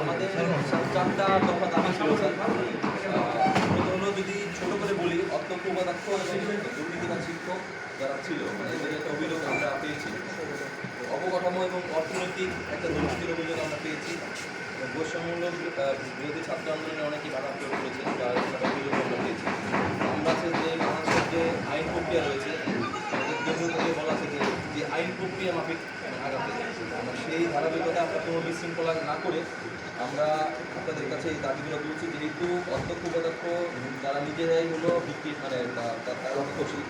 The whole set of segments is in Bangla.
আমাদের চারটা তফা দামা ছিল যদি ছোট বলি, অত্যন্ত উপাদাক্ষ দুর্নীতিবাদ শিক্ষক যারা ছিল মানে এদের একটা অভিযোগ আমরা পেয়েছি। অবকাঠামো এবং অর্থনৈতিক একটা দুর্নীতির অভিযোগ আমরা পেয়েছি। বৈষম্যমূলক বিরোধী ছাত্র আন্দোলনে অনেকে বাধা প্রয়োগ করেছে প্রক্রিয়া মাফিক আগাতে আমরা সেই ধারাবাহিকতা আমরা কোনো বিশৃঙ্খলা না করে আমরা আপনাদের কাছে এই দাবিগুলো তুলছি। যেহেতু অধ্যক্ষ, উপাধ্যক্ষ তারা নিজেরাই হলো বিক্রি মানে তারা খুশি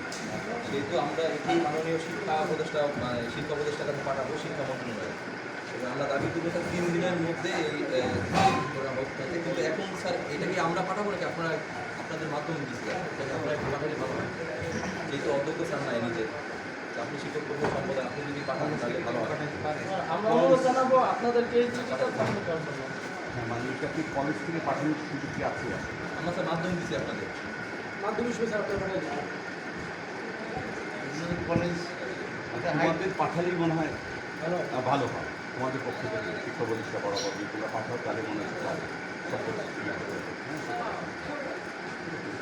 সেহেতু আমরা এটি মাননীয় শিক্ষা উপদেষ্টা মানে শিক্ষা উপদেষ্টার কাছে পাঠাবো শিক্ষা মন্ত্রণালয়ে। আমরা দাবি তার তিন দিনের মধ্যে এই হোক কিন্তু এখন স্যার এটা কি আমরা পাঠাবো নাকি আপনারা আপনাদের মাধ্যমে দিচ্ছি আমরা একটু পাঠালে ভালো হয়। যেহেতু অধ্যক্ষ স্যার নাই নিজে। আপনি শিক্ষক কর্মী সম্প্রদায় আপনি যদি পাঠান তাহলে ভালো হয় আমরা অনুরোধ জানাব আপনাদেরকে এই চিঠিটা হ্যাঁ, মানে কলেজ থেকে পাঠানোর সুযোগ কি আছে? আমরা স্যার মাধ্যমে দিচ্ছি আপনাদের। মাধ্যমিক স্কুল স্যার আপনার কলেজ আমাদের পাঠালেই মনে হয় ভালো হয়। তোমাদের পক্ষ থেকে শিক্ষা প্রতিষ্ঠা বরাবর যেগুলো পাঠাও তাহলে মনে। হ্যাঁ। তোমরা যে ক্যারেক্টার ডাক্তার আমাদের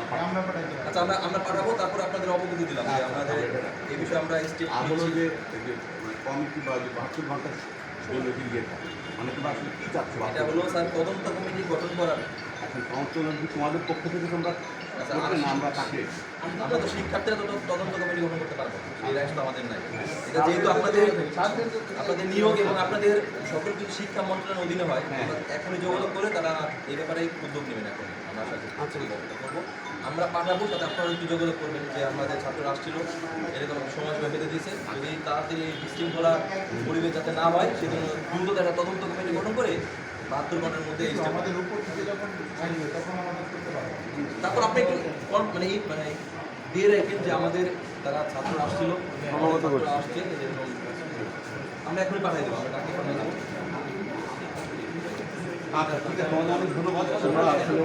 আচ্ছা আমরা আমরা পাঠাবো তারপর আপনাদের অবগতি দিলাম যে আমাদের এই বিষয়ে আমরা স্টেপ হলো যে যে কমিটি বা যে বাহাত্তর ঘণ্টা জন্য যে মানে তোমরা আসলে কী চাচ্ছ? এটা হলো স্যার তদন্ত কমিটি গঠন করার। এখন কি তোমাদের পক্ষ থেকে তোমরা আচ্ছা, আমরা তাকে আমরা তো শিক্ষার্থীরা তো তদন্ত কমিটি গঠন করতে পারব। সেই রাইটস তো আমাদের নাই এটা যেহেতু আপনাদের আপনাদের নিয়োগ এবং আপনাদের সকল কিছু শিক্ষা মন্ত্রণালয়ের অধীনে হয় হ্যাঁ। এখনই যোগাযোগ করে তারা এই ব্যাপারে উদ্যোগ নেবেন এখন আমরা আশা করছি আচ্ছা। করব আমরা পাঠাবো তাতে আপনারা একটু যোগাযোগ করবেন যে আমাদের ছাত্ররা আসছিল এরকম সময় বেঁধে দিয়েছে যদি তাড়াতাড়ি এই বিশৃঙ্খলা পরিবেশ যাতে না হয় সেজন্য দ্রুত একটা তদন্ত কমিটি গঠন করে বাহাত্তর ঘণ্টার মধ্যে আমাদের উপর থেকে যখন আসবে তখন আমাদের করতে পারব তারপর আপনি একটু মানে এই মানে দিয়ে রাখেন যে আমাদের তারা ছাত্র আসছিল আসছে আমরা এখনই পাঠিয়ে দেবো আমরা ডাকে পাঠিয়ে দেবো আচ্ছা ঠিক আছে তোমাদের অনেক ধন্যবাদ তোমরা আসলে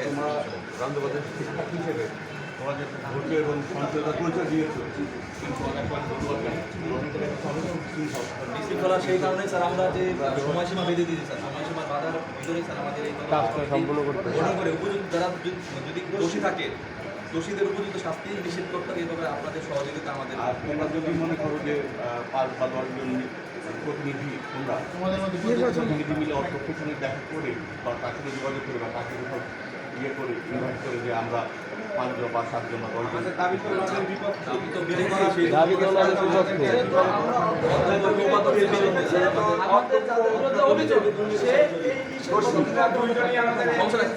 তোমরা রান্ধবাদের শিক্ষার্থী হিসেবে তোমরা যে ধৈর্য এবং সঞ্চয়তা পরিচয় দিয়েছ কিন্তু অনেক অনেক ধন্যবাদ জানাই। গ্রহণ করে একটা সমাবেশ শৃঙ্খলা। বিশৃঙ্খলা সেই কারণে স্যার আমরা যে সময়সীমা বেঁধে দিয়েছি স্যার সময়সীমা বাধার ভিতরে স্যার আমাদের এই কাজটা সম্পূর্ণ করতে করে উপযুক্ত যারা যদি- দোষী থাকে দোষীদের উপযুক্ত শাস্তি নিষেধ করতে হবে এভাবে আপনাদের সহযোগিতা আমাদের আর তোমরা যদি মনে করো যে পাঁচ বা দশজন প্রতিনিধি তোমরা তোমাদের মধ্যে প্রতিনিধি মিলে অর্থ দেখা করে বা তার সাথে যোগাযোগ করে বা তাকে কোথাও ইয়ে করে ইনভাইট করে যে আমরা পাঁচজন বা সাতজন বা দশজন। দাবি তো বিরোধী দাবি তো উপাধ্যক্ষের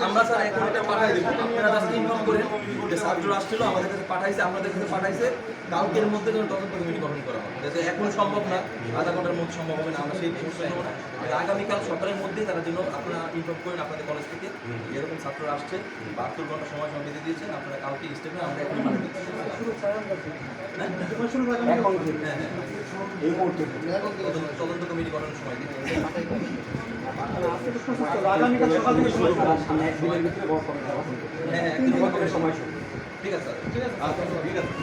আমরা স্যার এখন পাঠাই দেবো। আপনারা জাস্ট আমাদের কাছে পাঠাইছে, আপনাদের কাছে পাঠাইছে। কালকের মধ্যে যেন তদন্ত কমিটি গঠন করা যাতে এখন সম্ভব না, আধা ঘণ্টার মধ্যে সম্ভব হবে না, আমরা সেই না আগামীকাল সকালের মধ্যেই তারা জন্য আপনারা ইনফর্ম করেন আপনাদের কলেজ থেকে। যেরকম ছাত্ররা আসছে, বাহাত্তর ঘণ্টা সময় সময় বেঁধে দিয়েছেন, আপনারা কালকে স্টেপে আমরা এখন হ্যাঁ হ্যাঁ। তদন্ত- কমিটি গঠনের সময়। ঠিক আছে আচ্ছা ঠিক আছে